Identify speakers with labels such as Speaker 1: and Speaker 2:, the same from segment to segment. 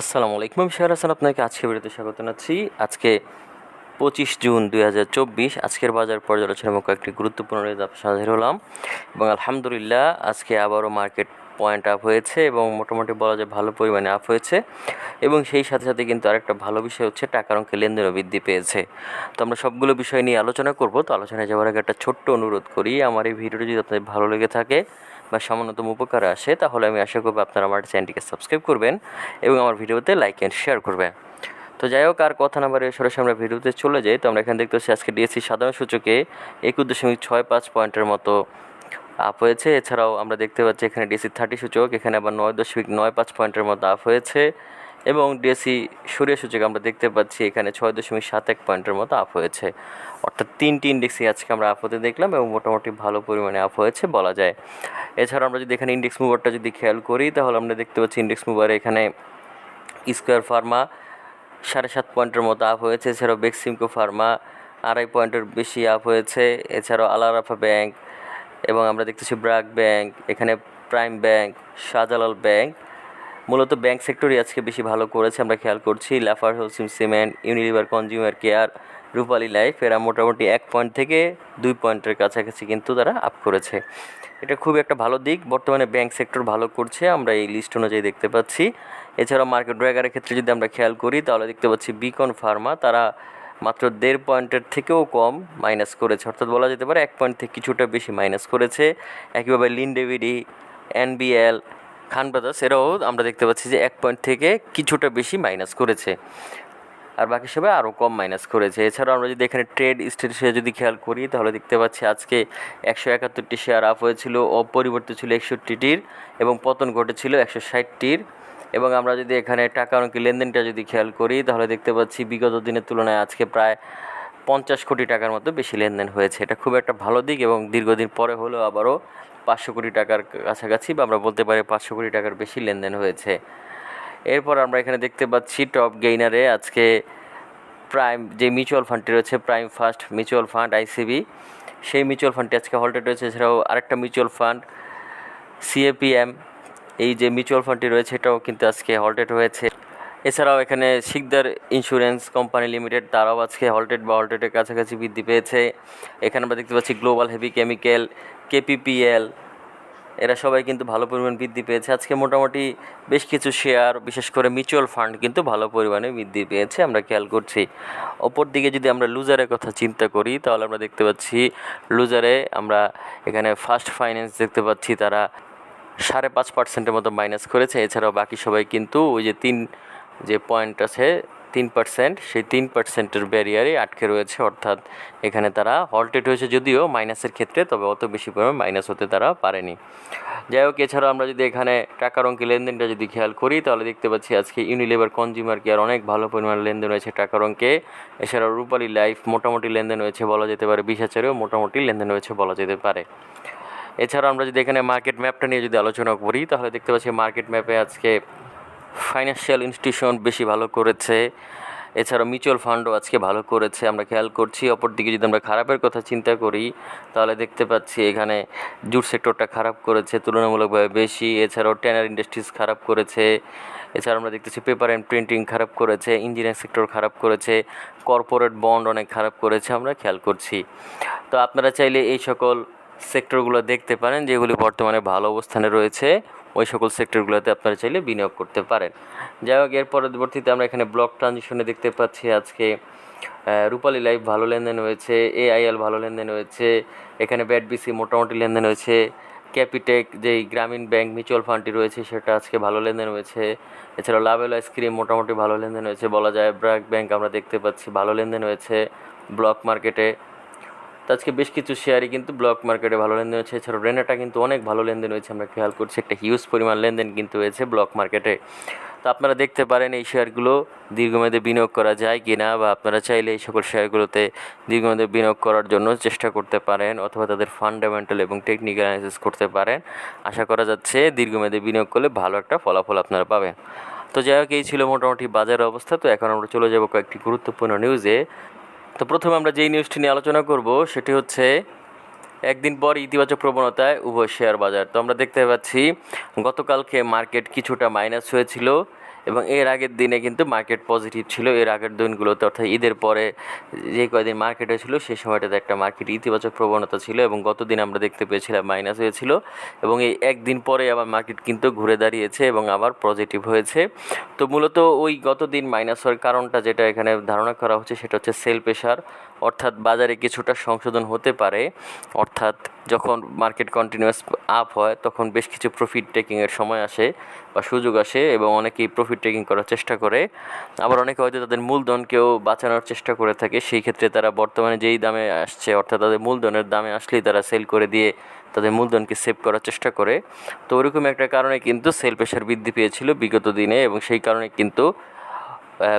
Speaker 1: আসসালামু আলাইকুম। আমি শেয়ার হাসান, আপনাকে আজকে ভিডিওতে স্বাগত জানাচ্ছি। আজকে পঁচিশ জুন দুই হাজার চব্বিশ, আজকের বাজার পর্যালোচনা এবং কয়েকটি গুরুত্বপূর্ণ সাথে হাজির হলাম। এবং আলহামদুলিল্লাহ, আজকে আবারও মার্কেট পয়েন্ট আপ হয়েছে এবং মোটামুটি বলা যায় ভালো পরিমাণে আপ হয়েছে। এবং সেই সাথে সাথে কিন্তু আরেকটা ভালো বিষয় হচ্ছে, টাকার অঙ্কে লেনদেনও বৃদ্ধি পেয়েছে। তো আমরা সবগুলো বিষয় নিয়ে আলোচনা করব। তো আলোচনায় যাওয়ার আগে একটা ছোট্ট অনুরোধ করি, আমার এই ভিডিওটি যদি আপনাদের ভালো লেগে থাকে বা সামান্যতম উপকার আসে, তাহলে আমি আশা করব আপনারা আমার চ্যানেলটিকে সাবস্ক্রাইব করবেন এবং আমার ভিডিওতে লাইক অ্যান্ড শেয়ার করবেন। তো যাই হোক, আর কথা না বাড়িয়ে সরাসরি আমরা ভিডিওতে চলে যাই। তো আমরা এখানে দেখতে পাচ্ছি আজকে ডিএসসি সাধারণ সূচকে একুশ দশমিক ছয় পাঁচ পয়েন্টের মতো আপ হয়েছে। এছাড়াও আমরা দেখতে পাচ্ছি এখানে ডিএসসি থার্টি সূচক, এখানে আবার নয় দশমিক নয় পাঁচ পয়েন্টের মতো আপ হয়েছে। এবং ডিএসসি সূর্য সূচক আমরা দেখতে পাচ্ছি এখানে ছয় দশমিক সাত এক পয়েন্টের মতো আপ হয়েছে। অর্থাৎ তিনটি ইন্ডেক্সই আজকে আমরা আপ হতে দেখলাম এবং মোটামুটি ভালো পরিমাণে আপ হয়েছে বলা যায়। এছাড়া আমরা যদি এখানে ইন্ডেক্স মুভারটা যদি খেয়াল করি, তাহলে আমরা দেখতে পাচ্ছি ইন্ডেক্স মুভারে এখানে স্কোয়ার ফার্মা সাড়ে সাত পয়েন্টের মতো আপ হয়েছে। এছাড়াও বেক্সিমকো ফার্মা আড়াই পয়েন্টের বেশি আপ হয়েছে। এছাড়াও আলারাফা ব্যাংক এবং আমরা দেখতেছি ব্রাক ব্যাংক, এখানে প্রাইম ব্যাংক, শাহজালাল ব্যাংক মূলত ব্যাংক সেক্টরই আজকে বেশি ভালো করেছে, আমরা খেয়াল করছি। Lafarge Holcim cement Unilever consumer care Rupali life এরা মোটামুটি এক পয়েন্ট থেকে দুই পয়েন্টের কাছাকাছি কিন্তু তারা আপ করেছে। এটা খুব একটা ভালো দিক। বর্তমানে ব্যাংক সেক্টর ভালো করছে, আমরা এই লিস্ট অনুযায়ী দেখতে পাচ্ছি। এছাড়াও মার্কেট ড্রাইগারের ক্ষেত্রে যদি আমরা খেয়াল করি, তাহলে দেখতে পাচ্ছি বিকন ফার্মা তারা মাত্র দেড় পয়েন্টের থেকেও কম মাইনাস করেছে। অর্থাৎ বলা যেতে পারে এক পয়েন্ট থেকে কিছুটা বেশি মাইনাস করেছে। একইভাবে লিন ডেভিডি এনবিএল খান ব্রাদার্স, এরাও আমরা দেখতে পাচ্ছি যে এক পয়েন্ট থেকে কিছুটা বেশি মাইনাস করেছে। আর বাকি সবাই আরও কম মাইনাস করেছে। এছাড়াও আমরা যদি এখানে ট্রেড স্টেটাসে যদি খেয়াল করি, তাহলে দেখতে পাচ্ছি আজকে একশো একাত্তরটি শেয়ার আপ হয়েছিল, অপরিবর্তিত ছিল একষট্টিটির এবং পতন ঘটেছিল একশো ষাটটির। এবং আমরা যদি এখানে টাকা অঙ্কের লেনদেনটা যদি খেয়াল করি, তাহলে দেখতে পাচ্ছি বিগত দিনের তুলনায় আজকে প্রায় পঞ্চাশ কোটি টাকার মতো বেশি লেনদেন হয়েছে। এটা খুব একটা ভালো দিক এবং দীর্ঘদিন পরে হলেও আবারও পাঁচশো কোটি টাকার কাছাকাছি বা আমরা বলতে পারি পাঁচশো কোটি টাকার বেশি লেনদেন হয়েছে। এরপর আমরা এখানে দেখতে পাচ্ছি টপ গেইনারে আজকে প্রাইম যে মিউচুয়াল ফান্ডটি রয়েছে, prime first mutual fund ICB সেই মিউচুয়াল ফান্ডটি আজকে হল্টেড রয়েছে। এছাড়াও আরেকটা মিউচুয়াল ফান্ড সিএপিএম এই যে মিউচুয়াল ফান্ডটি রয়েছে, এটাও কিন্তু আজকে হল্টেড হয়েছে। এছাড়াও এখানে শিকদার ইন্স্যুরেন্স কোম্পানি লিমিটেড তারাও আজকে হল্টেড বা হল্টেডের কাছাকাছি বৃদ্ধি পেয়েছে। এখানে আমরা দেখতে পাচ্ছি গ্লোবাল হেভি কেমিক্যাল কেপিপিএল এরা সবাই কিন্তু ভালো পরিমাণ বৃদ্ধি পেয়েছে। আজকে মোটামুটি বেশ কিছু শেয়ার বিশেষ করে মিউচুয়াল ফান্ড কিন্তু ভালো পরিমাণে বৃদ্ধি পেয়েছে, আমরা খেয়াল করছি। অপর দিকে যদি আমরা লুজারের কথা চিন্তা করি, তাহলে আমরা দেখতে পাচ্ছি লুজারে আমরা এখানে ফার্স্ট ফাইন্যান্স দেখতে পাচ্ছি, তারা সাড়ে পাঁচ পার্সেন্টের মতো মাইনাস করেছে। এছাড়াও বাকি সবাই কিন্তু ওই যে তিন যে পয়েন্ট আছে, তিন পার্সেন্ট সেই তিন পার্সেন্টের ব্যারিয়ারে আটকে রয়েছে। অর্থাৎ এখানে তারা হল্টেড হয়েছে যদিও মাইনাসের ক্ষেত্রে, তবে অত বেশি পরিমাণ মাইনাস হতে তারা পারেনি। যাই হোক, এছাড়াও আমরা যদি এখানে টাকার অঙ্কে লেনদেনটা যদি খেয়াল করি, তাহলে দেখতে পাচ্ছি আজকে ইউনিলেভার কনজিউমার কেয়ার অনেক ভালো পরিমাণ লেনদেন হয়েছে টাকার অঙ্কে। এছাড়াও রূপালী লাইফ মোটামুটি লেনদেন হয়েছে বলা যেতে পারে, বিশ হাজারেও মোটামুটি লেনদেন হয়েছে বলা যেতে পারে। এছাড়াও আমরা যদি এখানে মার্কেট ম্যাপটা নিয়ে যদি আলোচনা করি, তাহলে দেখতে পাচ্ছি মার্কেট ম্যাপে আজকে ফাইন্যান্সিয়াল ইনস্টিটিউশন বেশি ভালো করেছে। এছাড়া মিউচুয়াল ফান্ডও আজকে ভালো করেছে, আমরা খেয়াল করছি। অপরদিকে যদি আমরা খারাপের কথা চিন্তা করি, তাহলে দেখতে পাচ্ছি এখানে জুট সেক্টরটা খারাপ করেছে, তুলনামূলকভাবে বেশি। এছাড়াও ট্যানার ইন্ডাস্ট্রিজ খারাপ করেছে। এছাড়া আমরা দেখতেছি পেপার অ্যান্ড প্রিন্টিং খারাপ করেছে, ইঞ্জিনিয়ারিং সেক্টর খারাপ করেছে, কর্পোরেট বন্ড অনেক খারাপ করেছে, আমরা খেয়াল করছি। তো আপনারা চাইলে এই সকল সেক্টরগুলো দেখতে পারেন, যেগুলি বর্তমানে ভালো অবস্থানে রয়েছে। ওই সকল সেক্টরগুলোতে আপনারা চাইলে বিনিয়োগ করতে পারেন। যাই হোক, এর পরবর্তীতে আমরা এখানে ব্লক ট্রানজিশনে দেখতে পাচ্ছি আজকে রূপালী লাইফ ভালো লেনদেন হয়েছে, এআইএল ভালো লেনদেন হয়েছে, এখানে ব্যাট বিসি মোটামুটি লেনদেন হয়েছে, ক্যাপিটেক যেই গ্রামীণ ব্যাংক মিউচুয়াল ফান্ডটি রয়েছে সেটা আজকে ভালো লেনদেন হয়েছে, এছাড়াও লাভেল আইসক্রিম মোটামুটি ভালো লেনদেন হয়েছে, বলা যায় ব্র্যাক ব্যাংক আমরা দেখতে পাচ্ছি ভালো লেনদেন হয়েছে, ব্লক মার্কেটে তো আজকে বেশ কিছু শেয়ারই কিন্তু ব্লক মার্কেটে ভালো লেনদেন হয়েছে। এছাড়াও রেনাটা কিন্তু অনেক ভালো লেনদেন হয়েছে, আমরা খেয়াল করছি। একটা হিউজ পরিমাণ লেনদেন কিন্তু হয়েছে ব্লক মার্কেটে। তো আপনারা দেখতে পারেন এই শেয়ারগুলো দীর্ঘমেয়াদে বিনিয়োগ করা যায় কি না বা আপনারা চাইলে এই সকল শেয়ারগুলোতে দীর্ঘমেয়াদে বিনিয়োগ করার জন্য চেষ্টা করতে পারেন, অথবা তাদের ফান্ডামেন্টাল এবং টেকনিক্যাল অ্যানালিসিস করতে পারেন। আশা করা যাচ্ছে দীর্ঘমেয়াদে বিনিয়োগ করলে ভালো একটা ফলাফল আপনারা পাবেন। তো যাই হোক, এই ছিল মোটামুটি বাজারের অবস্থা। তো এখন আমরা চলে যাব কয়েকটি গুরুত্বপূর্ণ নিউজে তো প্রথমে আমরা যেই নিউজটি নিয়ে আলোচনা করব, সেটি হচ্ছে একদিন পর ইতিবাচক প্রবণতায় উভয় শেয়ার বাজার। তো আমরা দেখতে পাচ্ছি, গতকালকে মার্কেট কিছুটা মাইনাস হয়েছিল। এবং এর আগের দিনে কিন্তু মার্কেট পজিটিভ ছিল। এর আগের দিনগুলোতে অর্থাৎ ঈদের পরে যে কয়দিন মার্কেট হয়েছিল সেই সময়টাতে একটা মার্কেট ইতিবাচক প্রবণতা ছিল এবং গত দিন আমরা দেখতে পেয়েছিলাম মাইনাস হয়েছিল এবং এই একদিন পরে আবার মার্কেট কিন্তু ঘুরে দাঁড়িয়েছে এবং আবার পজিটিভ হয়েছে। তো মূলত ওই গত দিন মাইনাস হওয়ার কারণটা যেটা এখানে ধারণা করা হচ্ছে, সেটা হচ্ছে সেল প্রেশার অর্থাৎ বাজারে কিছুটা সংশোধন হতে পারে, অর্থাৎ যখন মার্কেট কন্টিনিউয়াস আপ হয়, তখন বেশ কিছু প্রফিট টেকিংয়ের সময় আসে বা সুযোগ আসে এবং অনেকেই প্রফিট টেকিং করার চেষ্টা করে। আবার অনেকে হয়তো তাদের মূলধনকেও বাঁচানোর চেষ্টা করে থাকে। সেই ক্ষেত্রে তারা বর্তমানে যেই দামে আসছে, অর্থাৎ তাদের মূলধনের দামে আসলেই তারা সেল করে দিয়ে তাদের মূলধনকে সেভ করার চেষ্টা করে। তো ওরকম একটা কারণে কিন্তু সেল প্রেশার বৃদ্ধি পেয়েছিল বিগত দিনে এবং সেই কারণে কিন্তু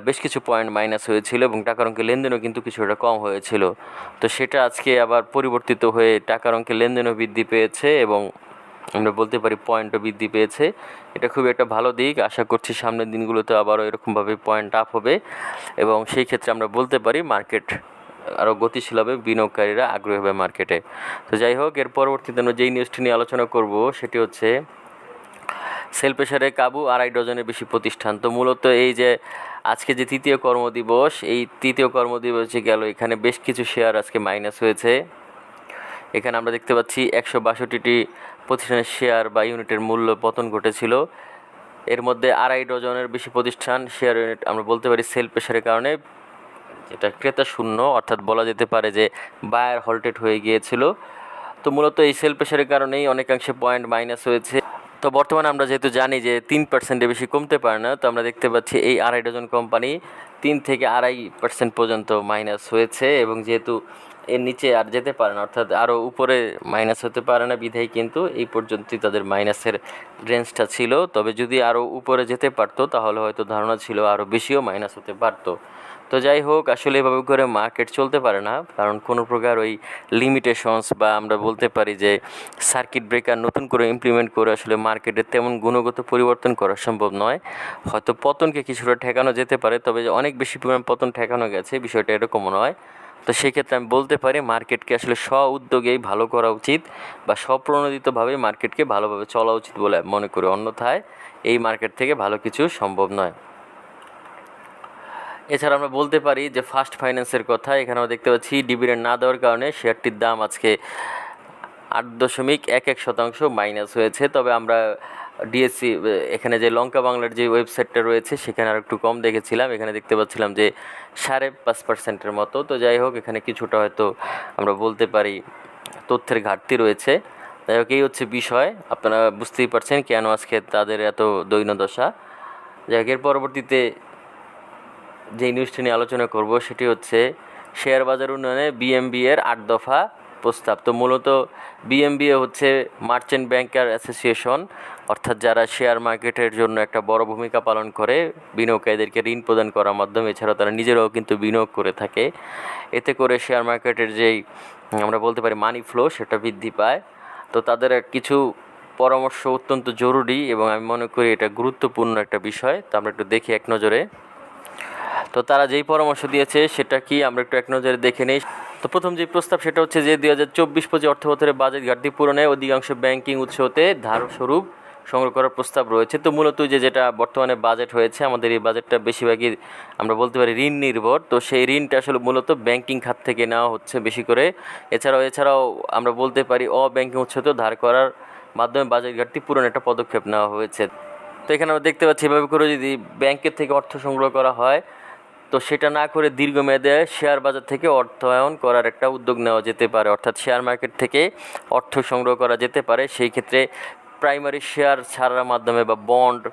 Speaker 1: বেশ কিছু পয়েন্ট মাইনাস হয়েছিল এবং টাকার অঙ্কের লেনদেনও কিন্তু কিছুটা কম হয়েছিল। তো সেটা আজকে আবার পরিবর্তিত হয়ে টাকার অঙ্কের লেনদেনও বৃদ্ধি পেয়েছে এবং আমরা বলতে পারি পয়েন্টও বৃদ্ধি পেয়েছে। এটা খুবই একটা ভালো দিক। আশা করছি সামনের দিনগুলোতে আবারও এরকমভাবে পয়েন্ট আপ হবে এবং সেই ক্ষেত্রে আমরা বলতে পারি মার্কেট আরও গতিশীল হবে, বিনিয়োগকারীরা আগ্রহী হবে মার্কেটে তো যাই হোক, এর পরবর্তীতে আমরা যেই নিউজটি নিয়ে আলোচনা করব সেটি হচ্ছে সেল প্রেশারে কাবু আড়াই ডজনের বেশি প্রতিষ্ঠান। তো মূলত এই যে আজকে যে তৃতীয় কর্মদিবস, এই তৃতীয় কর্মদিবসে গেল, এখানে বেশ কিছু শেয়ার আজকে মাইনাস হয়েছে। এখানে আমরা দেখতে পাচ্ছি একশো বাষট্টিটি প্রতিষ্ঠানের শেয়ার বা ইউনিটের মূল্য পতন ঘটেছিল। এর মধ্যে আড়াই ডজনের বেশি প্রতিষ্ঠান শেয়ার ইউনিট, আমরা বলতে পারি সেল প্রেশারের কারণে, যেটা ক্রেতা শূন্য, অর্থাৎ বলা যেতে পারে যে বায়ার হল্টেড হয়ে গিয়েছিল। তো মূলত এই সেল প্রেশারের কারণেই অনেকাংশে পয়েন্ট মাইনাস হয়েছে। তো বর্তমানে আমরা যেহেতু জানি যে তিন পার্সেন্টের বেশি কমতে পারে না, তো আমরা দেখতে পাচ্ছি এই আড়াই ডজন কোম্পানি তিন থেকে আড়াই পার্সেন্ট পর্যন্ত মাইনাস হয়েছে এবং যেহেতু এর নিচে আর যেতে পারে না, অর্থাৎ আরও উপরে মাইনাস হতে পারে না, বিধায় কিন্তু এই পর্যন্তই তাদের মাইনাসের রেঞ্জটা ছিল। তবে যদি আরও উপরে যেতে পারতো, তাহলে হয়তো ধারণা ছিল আরও বেশিও মাইনাস হতে পারতো। তো যাই হোক, আসলে এভাবে করে মার্কেট চলতে পারে না, কারণ কোনো প্রকার ওই লিমিটেশনস বা আমরা বলতে পারি যে সার্কিট ব্রেকার নতুন করে ইমপ্লিমেন্ট করে আসলে মার্কেটে তেমন গুণগত পরিবর্তন করা সম্ভব নয়। হয়তো পতনকে কিছুটা ঠেকানো যেতে পারে, তবে অনেক বেশি পরিমাণ পতন ঠেকানো গেছে, বিষয়টা এরকম নয়। তো সেক্ষেত্রে আমি বলতে পারি মার্কেটকে আসলে স্ব উদ্যোগেই ভালো করা উচিত বা স্বপ্রণোদিতভাবে মার্কেটকে ভালোভাবে চলা উচিত বলে মনে করি। অন্যথায় এই মার্কেট থেকে ভালো কিছু সম্ভব নয়। এছাড়া আমরা বলতে পারি যে ফার্স্ট ফাইন্যান্সের কথা এখানে আমরা দেখতে পাচ্ছি ডিভিডেন্ড না দেওয়ার কারণে শেয়ারটির দাম আজকে আট দশমিক এক এক শতাংশ মাইনাস হয়েছে। তবে আমরা ডিএসসি এখানে যে লঙ্কা বাংলার যে ওয়েবসাইটটা রয়েছে, সেখানে আর একটু কম দেখেছিলাম। এখানে দেখতে পাচ্ছিলাম যে সাড়ে পাঁচ পার্সেন্টের মতো। তো যাই হোক, এখানে কিছুটা হয়তো আমরা বলতে পারি তথ্যের ঘাটতি রয়েছে। যাই হোক, এই হচ্ছে বিষয়। আপনারা বুঝতেই পারছেন কেন আজকে তাদের এত দৈন্যদশা যাই হোক, এর পরবর্তীতে যে নিউজটি নিয়ে আলোচনা করব, সেটি হচ্ছে শেয়ার বাজার উন্নয়নে বিএমবি এর আট দফা প্রস্তাব। তো মূলত বিএমবিএ হচ্ছে মার্চেন্ট ব্যাংকার অ্যাসোসিয়েশন অর্থাৎ যারা শেয়ার মার্কেটের জন্য একটা বড় ভূমিকা পালন করে, বিনিয়োগকারীদেরকে ঋণ প্রদান করার মাধ্যমে, এছাড়াও তারা নিজেরাও কিন্তু বিনিয়োগ করে থাকে। এতে করে শেয়ার মার্কেটের যেই, আমরা বলতে পারি মানি ফ্লো সেটা বৃদ্ধি পায়। তো তাদের কিছু পরামর্শ অত্যন্ত জরুরি এবং আমি মনে করি এটা গুরুত্বপূর্ণ একটা বিষয়। তো আমরা একটু দেখি এক নজরে। তো তারা যেই পরামর্শ দিয়েছে, সেটা কি? আমরা একটু এক নজরে দেখে নেই। তো প্রথম যে প্রস্তাব সেটা হচ্ছে যে দুই হাজার চব্বিশ পঁচিশ অর্থ বছরে বাজেট ঘাটতি পূরণে অধিকাংশ ব্যাংকিং উৎস হতে ধার স্বরূপ সংগ্রহ করার প্রস্তাব রয়েছে। তো মূলত যে যেটা বর্তমানে বাজেট হয়েছে, আমাদের এই বাজেটটা বেশিরভাগই আমরা বলতে পারি ঋণ নির্ভর। তো সেই ঋণটা আসলে মূলত ব্যাংকিং খাত থেকে নেওয়া হচ্ছে বেশি করে। এছাড়াও এছাড়াও আমরা বলতে পারি অব্যাংকিং উৎস হতেও ধার করার মাধ্যমে বাজেট ঘাটতি পূরণ একটা পদক্ষেপ নেওয়া হয়েছে। তো এখানে আমরা দেখতে পাচ্ছি, এভাবে করে যদি ব্যাংকের থেকে অর্থ সংগ্রহ করা হয় তো সেটা না করে দীর্ঘমেয়াদে শেয়ার বাজার থেকে অর্থায়ন করার একটা উদ্যোগ নেওয়া যেতে পারে। অর্থাৎ শেয়ার মার্কেট থেকে অর্থ সংগ্রহ করা যেতে পারে। সেই ক্ষেত্রে প্রাইমারি শেয়ার ছাড়ার মাধ্যমে বা বন্ড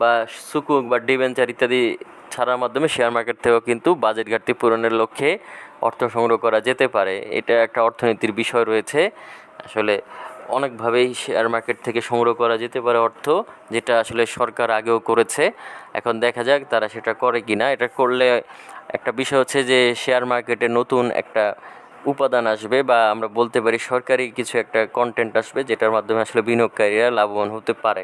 Speaker 1: বা সুকুক বা ডিবেঞ্চার ইত্যাদি ছাড়ার মাধ্যমে শেয়ার মার্কেট থেকেও কিন্তু বাজেট ঘাটতি পূরণের লক্ষ্যে অর্থ সংগ্রহ করা যেতে পারে। এটা একটা অর্থনীতির বিষয় রয়েছে। আসলে অনেকভাবেই শেয়ার মার্কেট থেকে সংগ্রহ করা যেতে পারে অর্থ, যেটা আসলে সরকার আগেও করেছে। এখন দেখা যাক তারা সেটা করে কি না এটা করলে একটা বিষয় হচ্ছে যে শেয়ার মার্কেটে নতুন একটা উপাদান আসবে বা আমরা বলতে পারি সরকারি কিছু একটা কন্টেন্ট আসবে যেটার মাধ্যমে আসলে বিনিয়োগকারীরা লাভবান হতে পারে।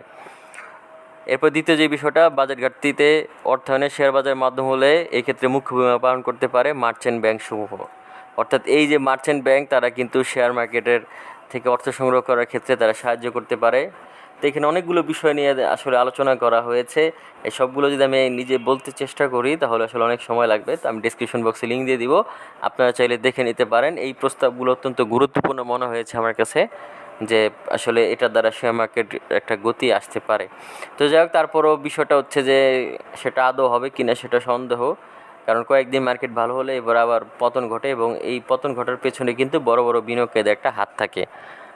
Speaker 1: এরপর দ্বিতীয় যে বিষয়টা, বাজার ঘাটতিতে অর্থায়নে শেয়ার বাজারের মাধ্যম হলে এক্ষেত্রে মুখ্য ভূমিকা পালন করতে পারে মার্চেন্ট ব্যাংক সমূহ। অর্থাৎ এই যে মার্চেন্ট ব্যাংক তারা কিন্তু শেয়ার মার্কেটের থেকে অর্থ সংগ্রহ করার ক্ষেত্রে তারা সাহায্য করতে পারে। তো এখানে অনেকগুলো বিষয় নিয়ে আসলে আলোচনা করা হয়েছে। এই সবগুলো যদি আমি নিজে বলতে চেষ্টা করি, তাহলে আসলে অনেক সময় লাগবে। তো আমি ডিসক্রিপশন বক্সে লিঙ্ক দিয়ে দিব। আপনারা চাইলে দেখে নিতে পারেন। এই প্রস্তাবগুলো অত্যন্ত গুরুত্বপূর্ণ মনে হয়েছে আমার কাছে, যে আসলে এটার দ্বারা শেয়ার মার্কেট একটা গতি আসতে পারে। তো যাই হোক, তারপরও বিষয়টা হচ্ছে যে সেটা আদৌ হবে কিনা সেটা সন্দেহ। কারণ কয়েকদিন মার্কেট ভালো হলে এবার আবার পতন ঘটে এবং এই পতন ঘটার পেছনে কিন্তু বড় বড় বিনিয়োগকারীদের একটা হাত থাকে।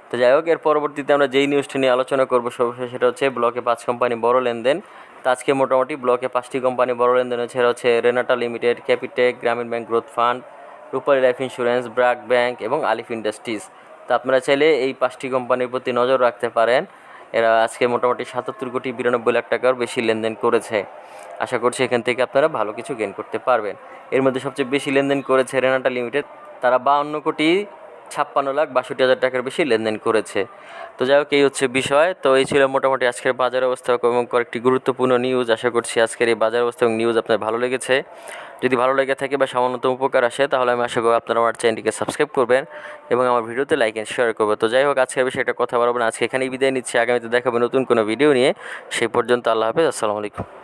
Speaker 1: তো যাই হোক, এর পরবর্তীতে আমরা যেই নিউজটি নিয়ে আলোচনা করব সর্বশেষ সেটা হচ্ছে ব্লকে পাঁচ কোম্পানি বড় লেনদেন। তো আজকে মোটামুটি ব্লকে পাঁচটি কোম্পানি বড় লেনদেন হচ্ছে হচ্ছে Renata limited Capitec Grameen bank growth fund Rupali life insurance BRAC bank এবং আলিফ ইন্ডাস্ট্রিজ তো আপনারা চাইলে এই পাঁচটি কোম্পানির প্রতি নজর রাখতে পারেন। এরা আজকে মোটামুটি সাতাত্তর কোটি বিরানব্বই লাখ টাকার বেশি লেনদেন করেছে। আশা করছি এখান থেকে আপনারা ভালো কিছু গেন করতে পারবেন। এর মধ্যে সবচেয়ে বেশি লেনদেন করেছে রেনাটা লিমিটেড তারা বাউন্ন কোটি ছাপ্পান্ন লাখ বাষট্টি হাজার টাকার বেশি লেনদেন করেছে। তো যাই হোক, এই হচ্ছে বিষয়। তো এই ছিল মোটামুটি আজকের বাজার অবস্থা এবং কয়েকটি গুরুত্বপূর্ণ নিউজ আশা করছি আজকের এই বাজার অবস্থা এবং নিউজ আপনার ভালো লেগেছে। যদি ভালো লেগে থাকে বা সামান্যতম উপকার আসে, তাহলে আমি আশা করি আপনারা আমার চ্যানেলটিকে সাবস্ক্রাইব করবেন এবং আমার ভিডিওতে লাইক অ্যান্ড শেয়ার করবেন। তো যাই হোক আজকের বিষয়ে এটা কথা বলব না। আজকে এখানেই বিদায় নিচ্ছি। আগামীতে দেখাবো নতুন কোনো ভিডিও নিয়ে। সেই পর্যন্ত আল্লাহ হাফেজ। আসসালামু আলাইকুম।